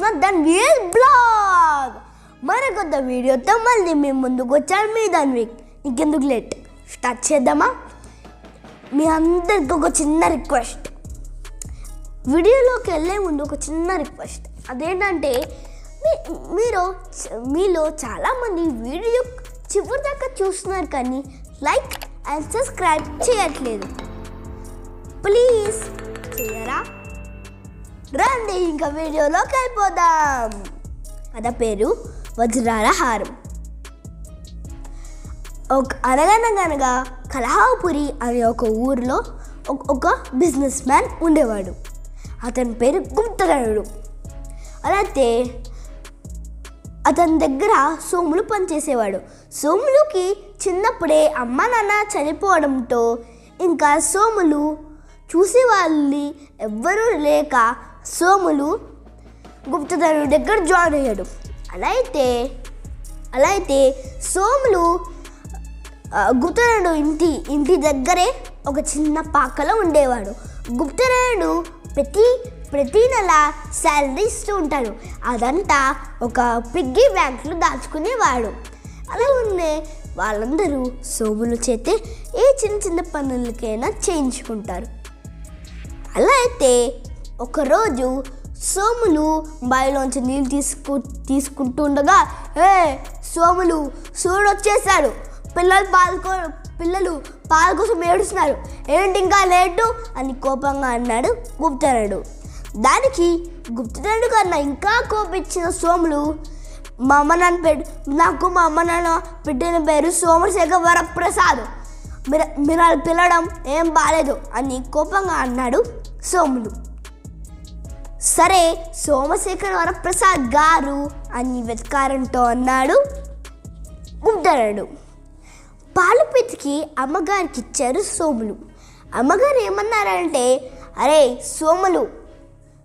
చేసిన దాని wheel blog. మరికొద్ద వీడియోతో మళ్ళీ మేము ముందుకు వచ్చాము మీ దాని వీక్ ఇంకెందుకు లేట్ స్టార్ట్ చేద్దామా? మీ అందరికి ఒక చిన్న రిక్వెస్ట్ వీడియోలోకి వెళ్ళే ముందు ఒక చిన్న రిక్వెస్ట్ అదేంటంటే మీ మీరు మీలో చాలామంది వీడియో చివరి దాకా చూస్తున్నారు కానీ లైక్ అండ్ సబ్స్క్రైబ్ చేయట్లేదు. ప్లీజ్. రండి ఇంకా వీడియోలోకి వెళ్ళిపోదాం. కథ పేరు వజ్రాల హారం. ఒక అనగనగనగా కలహాపురి అనే ఒక ఊరిలో ఒక- ఒక బిజినెస్ మ్యాన్ ఉండేవాడు. అతని పేరు గుప్తగణుడు అలాగే అతని దగ్గర సోములు పనిచేసేవాడు. సోములుకి చిన్నప్పుడే అమ్మ నాన్న చనిపోవడంతో ఇంకా సోములు చూసే వాళ్ళని ఎవ్వరూ లేక సోములు గుప్తధనుడి దగ్గర జాయిన్ అయ్యాడు. అలా అయితే అలా అయితే సోములు గుప్తరాయుడు ఇంటి ఇంటి దగ్గరే ఒక చిన్న పాకలో ఉండేవాడు. గుప్తరాయుడు ప్రతి ప్రతి నెల శాలరీ ఇస్తూ ఉంటాడు. అదంతా ఒక పిగ్గీ బ్యాంక్లో దాచుకునేవాడు. అలా ఉండే వాళ్ళందరూ సోములు చేతే ఏ చిన్న చిన్న పనులకైనా చేయించుకుంటారు. అలా అయితే ఒకరోజు సోములు బావిలోంచి నీళ్ళు తీసుకు తీసుకుంటూ ఉండగా ఏ సోములు సూర్యుడు వచ్చేసాడు పిల్లలు పాల్గొ పిల్లలు పాల కోసం ఏడుస్తున్నారు. ఏంటి ఇంకా లేటు? అని కోపంగా అన్నాడు గుప్తనుడు దానికి గుప్తనుడు కన్నా ఇంకా కోపించిన సోములు మా అమ్మ నాన్న పెట్ నాకు మా అమ్మ నాన్న పెట్టిన పేరు సోమశేఖర్ వరప్రసాద్ మీరు మీరు వాళ్ళు పిలవడం ఏం బాలేదు అని కోపంగా అన్నాడు సోములు. సరే సోమశేఖర్ వరప్రసాద్ గారు అని వెతకారంతో అన్నాడు గుప్తనుడు పాలు పితికి అమ్మగారికి ఇచ్చారు సోములు. అమ్మగారు ఏమన్నారంటే అరే సోములు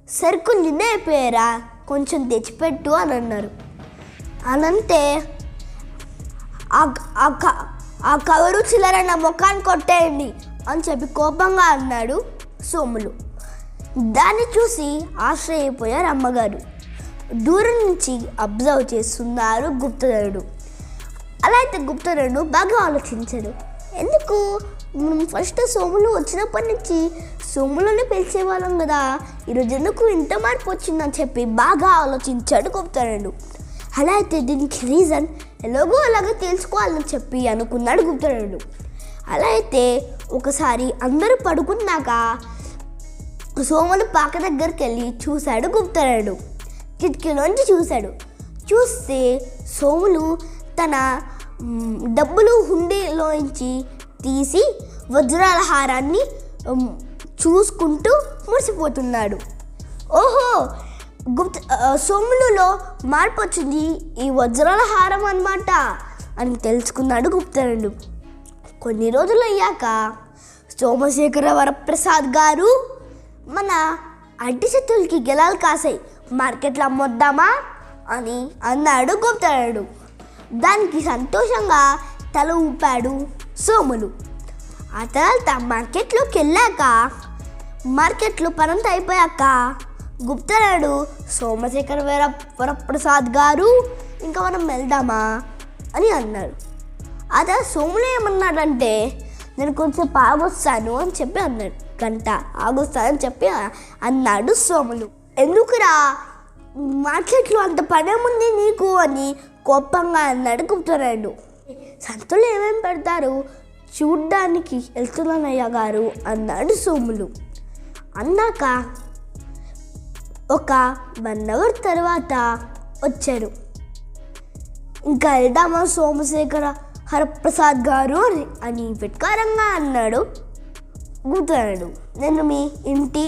సరుకులు నిన్నే అయిపోయారా కొంచెం తెచ్చిపెట్టు అని అన్నారు. అనంతే ఆ ఆ క- ఆ కవరు చిల్లర నా ముఖాన్ని కొట్టేయండి అని చెప్పి కోపంగా అన్నాడు సోములు. దాన్ని చూసి ఆశ్రయపోయారు అమ్మగారు. దూరం నుంచి అబ్జర్వ్ చేస్తున్నారు గుప్తధరుడు అలా అయితే గుప్తధరుడు బాగా ఆలోచించాడు. ఎందుకు? మనం ఫస్ట్ సోములు వచ్చినప్పటి నుంచి సోములోనే పిలిచేవాళ్ళం కదా. ఈరోజు ఎందుకు ఇంత మార్పు వచ్చిందని చెప్పి బాగా ఆలోచించాడు గుప్తరుడు అలా అయితే దీనికి రీజన్ ఎలాగో అలాగే తెలుసుకోవాలని చెప్పి అనుకున్నాడు గుప్తరుడు అలా అయితే ఒకసారి అందరూ పడుకున్నాక సోములు పాక దగ్గరికి వెళ్ళి చూశాడు గుప్తరాయుడు. కిటికీలోంచి చూశాడు. చూస్తే సోములు తన డబ్బులు హుండీలోంచి తీసి వజ్రాల హారాన్ని చూసుకుంటూ మురిసిపోతున్నాడు. ఓహో! గుప్త సోములులో మార్పు వచ్చింది ఈ వజ్రాల హారం అన్నమాట అని తెలుసుకున్నాడు గుప్తరుడు కొన్ని రోజులు అయ్యాక సోమశేఖర వరప్రసాద్ గారు మన అడ్డి చెట్టులకి గెలాలు కాసాయి మార్కెట్లో అమ్మొద్దామా అని అన్నాడు గుప్తరుడు దానికి సంతోషంగా తల ఊపాడు సోములు. ఆ తర్వాత మార్కెట్లోకి వెళ్ళాక మార్కెట్లో పరంత అయిపోయాక గుప్తరాడు సోమశేఖర్ వీర వరప్రసాద్ గారు ఇంకా మనం వెళ్దామా? అని అన్నాడు అదే సోములు ఏమన్నాడంటే నేను కొంచెం పాగొస్తాను అని చెప్పి అన్నాడు. గంట ఆగుస్తానని చెప్పి అన్నాడు సోములు. ఎందుకురా? మార్కెట్లో అంత పనేముంది నీకు అని కోపంగా అన్నాడు గుప్తరాడు సంతలో ఏమేమి పెడతారు? చూడ్డానికి వెళ్తున్నానయ్య గారు అన్నాడు సోములు. అన్నాక ఒక వన్ అవర్ తర్వాత వచ్చాడు ఇంకా వెళ్దామా సోమశేఖర హరప్రసాద్ గారు అని అని వెట్కారంగా అన్నాడు. గుర్తున్నాడు నేను మీ ఇంటి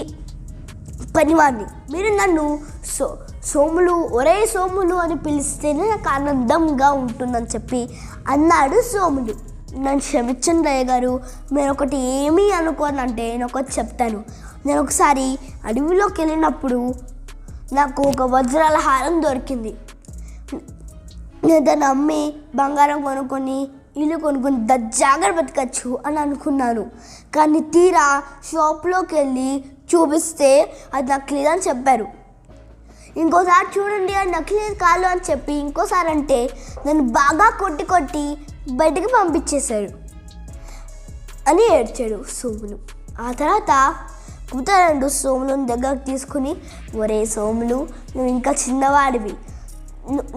పనివాడిని మీరు నన్ను సో సోములు ఒరే సోములు అని పిలిస్తేనే నాకు ఆనందంగా ఉంటుందని చెప్పి అన్నాడు సోములు. నన్ను క్షమించండి అయ్య గారు మీరు ఒకటి ఏమీ అనుకోనంటే నేను ఒకటి చెప్తాను. నేను ఒకసారి అడవిలోకి వెళ్ళినప్పుడు నాకు ఒక వజ్రాల హారం దొరికింది. నేను దాన్ని అమ్మి బంగారం కొనుక్కొని ఇల్లు కొనుక్కుని దజ్జాగా బతకచ్చు అని అనుకున్నాను. కానీ తీరా షాప్లోకి వెళ్ళి చూపిస్తే అది నాకు లేదని చెప్పారు. ఇంకోసారి చూడండి అది నకిలీ కాలు అని చెప్పి ఇంకోసారి అంటే నన్ను బాగా కొట్టి కొట్టి బయటికి పంపించేశాడు అని ఏడ్చాడు సోములు. ఆ తర్వాత కుతరండు సోములను దగ్గరకు తీసుకుని ఒరే సోములు నువ్వు ఇంకా చిన్నవాడివి.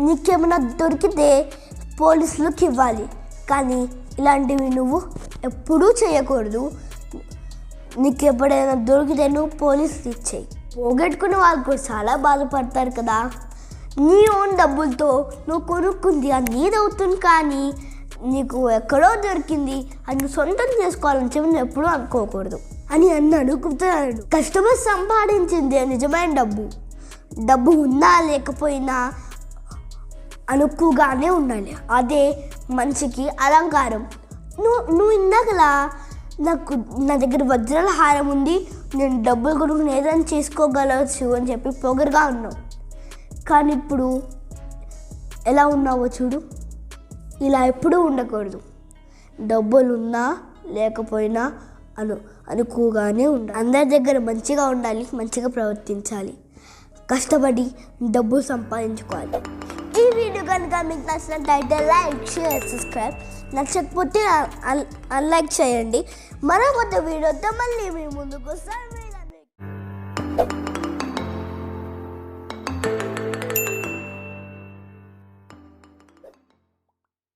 నీకేమైనా దొరికితే పోలీసులకు ఇవ్వాలి. కానీ ఇలాంటివి నువ్వు ఎప్పుడూ చేయకూడదు. నీకు ఎప్పుడైనా దొరికితే నువ్వు పోలీసులు ఇచ్చేయి. పోగొట్టుకున్న వాళ్ళు కూడా చాలా బాధపడతారు కదా. నీ ఓన్ డబ్బులతో నువ్వు కొనుక్కుంది అది నీదవుతుంది కానీ నీకు ఎక్కడో దొరికింది అది నువ్వు సొంతం చేసుకోవాలని చెప్పి నువ్వు ఎప్పుడూ అనుకోకూడదు అని అన్నాడు గుప్తనాడు కస్టమర్ సంపాదించింది నిజమైన డబ్బు. డబ్బు ఉన్నా లేకపోయినా అనుకుగానే ఉండాలి అదే మనిషికి అలంకారం. నువ్వు నువ్వు ఇందాకలా నాకు నా దగ్గర వజ్రాల హారం ఉంది నేను డబ్బులు కొనుక్కుని ఏదైనా చేసుకోగలవచ్చు అని చెప్పి పొగరుగా ఉన్నావు. కానీ ఇప్పుడు ఎలా ఉన్నావో చూడు. ఇలా ఎప్పుడూ ఉండకూడదు. డబ్బులు ఉన్నా లేకపోయినా అను అనుకుగానే ఉండాలి. అందరి దగ్గర మంచిగా ఉండాలి మంచిగా ప్రవర్తించాలి. కష్టపడి డబ్బు సంపాదించుకోవాలి. కనుక మీకు నచ్చినట్టయితే లైక్ షేర్ సబ్స్క్రైబ్ నచ్చకపోతే అన్లైక్ చేయండి. మరో కొత్త వీడియోతో మళ్ళీ మీ ముందుకు వస్తాను.